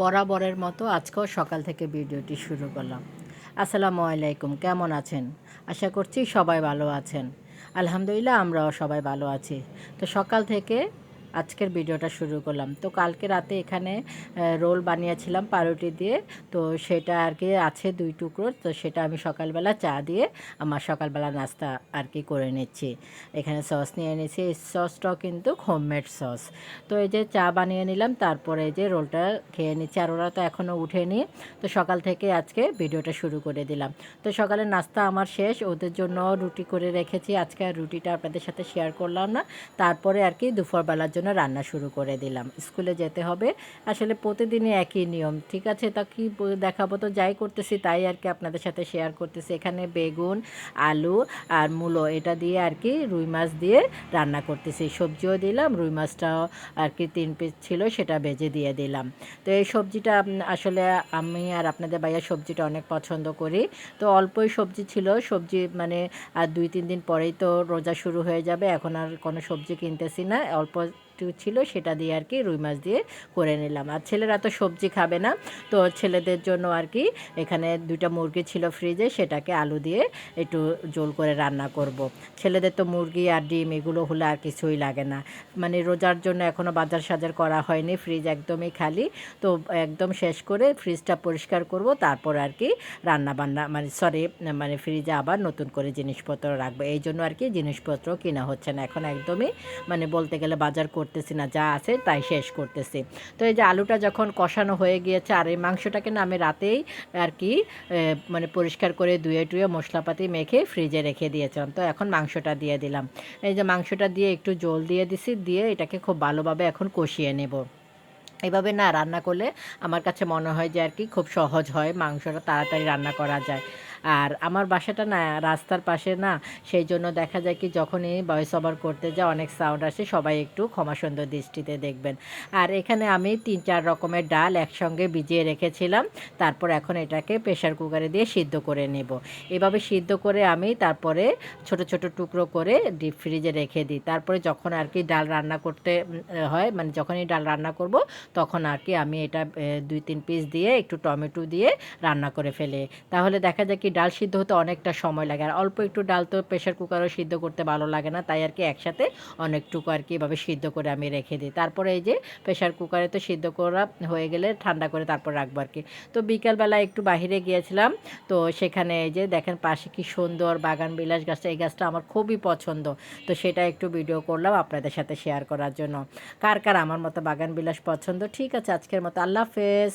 বরাবরের মতো আজকেও সকাল থেকে ভিডিওটি শুরু করলাম। আসসালামু আলাইকুম, কেমন আছেন? আশা করছি সবাই ভালো আছেন। আলহামদুলিল্লাহ আমরাও সবাই ভালো আছি। তো সকাল থেকে আজকের ভিডিওটা শুরু করলাম। তো কালকে রাতে এখানে রোল বানিয়েছিলাম পাউরুটি দিয়ে। তো সেটা আর কি আছে দুই টুকরো। তো সেটা আমি সকালবেলা চা দিয়ে আমার সকালবেলা নাস্তা আর কি করে নিচ্ছি। এখানে সস নিয়ে নিয়েছি এই সসটাও কিন্তু হোমমেড সস। তো এই যে চা বানিয়ে নিলাম, তারপরে এই যে রোলটা খেয়ে নিচ্ছি। আর ওরা তো এখনও উঠেনি। তো সকাল থেকে আজকে ভিডিওটা শুরু করে দিলাম। তো সকালে নাস্তা আমার শেষ। ওদের জন্য রুটি করে রেখেছি। আজকে আর রুটিটা আপনাদের সাথে শেয়ার করলাম না। তারপরে আর কি দুপুরবেলার জন্য রান্না শুরু করে দিলাম। স্কুলে যেতে হবে। আসলে প্রতিদিনই একই নিয়ম, ঠিক আছে? তা কি দেখাবো? তো যাই করতেছি তাই আর কি আপনাদের সাথে শেয়ার করতেছি। এখানে বেগুন, আলু আর মূলো, এটা দিয়ে আর কি রুই মাছ দিয়ে রান্না করতেছি। সবজিও দিলাম, রুই মাছটাও আর কি তিন পিস ছিল, সেটা ভেজে দিয়ে দিলাম। তো এই সবজিটা আসলে আমি আর আপনাদের ভাইয়া সবজিটা অনেক পছন্দ করি। তো অল্পই সবজি ছিল, সবজি মানে আর দুই, তিন দিন পরেই তো রোজা শুরু হয়ে যাবে। এখন আর কোনো সবজি কিনতেছি না। অল্প একটু ছিল, সেটা দিয়ে আর কি রুই মাছ দিয়ে করে নিলাম। আর ছেলেরা তো সবজি খাবে না, তো ছেলেদের জন্য আর কি এখানে দুইটা মুরগি ছিল ফ্রিজে সেটাকে আলু দিয়ে একটু জোল করে রান্না করব। ছেলেদের তো মুরগি আর ডিম এগুলো হলে আর কিছুই লাগে না। মানে রোজার জন্য এখনও বাজার সাজার করা হয়নি ফ্রিজ একদমই খালি। তো একদম শেষ করে ফ্রিজটা পরিষ্কার করব, তারপর আর কি রান্না বান্না মানে সরি মানে ফ্রিজে আবার নতুন করে জিনিসপত্র রাখব। এই জন্য আর কি জিনিসপত্র কিনা হচ্ছে না। এখন একদমই মানে বলতে গেলে বাজার করতেছি না, যা আছে তাই শেষ করতেছি। তো এই যে আলুটা যখন কষানো হয়ে গিয়েছে আর এই মাংসটাকে না আমি রাতেই আর কি মানে পরিষ্কার করে ধুয়ে টুয়ে মশলাপাতি মেখে ফ্রিজে রেখে দিয়েছিলাম। তো এখন মাংসটা দিয়ে দিলাম। এই যে মাংসটা দিয়ে একটু জল দিয়ে দিছি, দিয়ে এটাকে খুব ভালোভাবে এখন কষিয়ে নেব। এভাবে না রান্না করলে আমার কাছে মনে হয় যে আর কি খুব সহজ হয় মাংসটা তাড়াতাড়ি রান্না করা যায়। আর আমার বাসাটা না, রাস্তার পাশে না সেই জন্য দেখা যায় কি যখনই ভয়েস ওভার করতে যা অনেক সাউন্ড আসে, সবাই একটু ক্ষমা সুন্দর দৃষ্টিতে দেখবেন। আর এখানে আমি তিন চার রকমের ডাল একসঙ্গে ভিজিয়ে রেখেছিলাম, তারপর এখন এটাকে প্রেশার কুকারে দিয়ে সিদ্ধ করে নেব। এভাবে সিদ্ধ করে আমি তারপরে ছোট ছোট টুকরো করে ডিপ ফ্রিজে রেখে দিই। তারপরে যখন আর কি ডাল রান্না করতে হয় মানে যখনই ডাল রান্না করব, তখন আর কি আমি এটা দুই তিন পিস দিয়ে একটু টমেটো দিয়ে রান্না করে ফেলে। তাহলে দেখা যায় কি ডাল সিদ্ধ হতে অনেকটা সময় লাগে। আর অল্প একটু ডাল তো প্রেশার কুকারও সিদ্ধ করতে ভালো লাগে না, তাই আর কি একসাথে অনেকটুকু আর কি এভাবে সিদ্ধ করে আমি রেখে দিই। তারপরে এই যে প্রেশার কুকারে তো সিদ্ধ করা হয়ে গেলে ঠান্ডা করে তারপর রাখব আর কি। তো বিকালবেলা একটু বাইরে গিয়েছিলাম, তো সেখানে এই যে দেখেন পাশে কি সুন্দর বাগান, বিলাস গাছটা, এই গাছটা আমার খুবই পছন্দ। তো সেটা একটু ভিডিও করলাম আপনাদের সাথে শেয়ার করার জন্য। কার কার আমার মতো বাগান, বিলাস পছন্দ? ঠিক আছে, আজকের মতো আল্লাহ হাফেজ।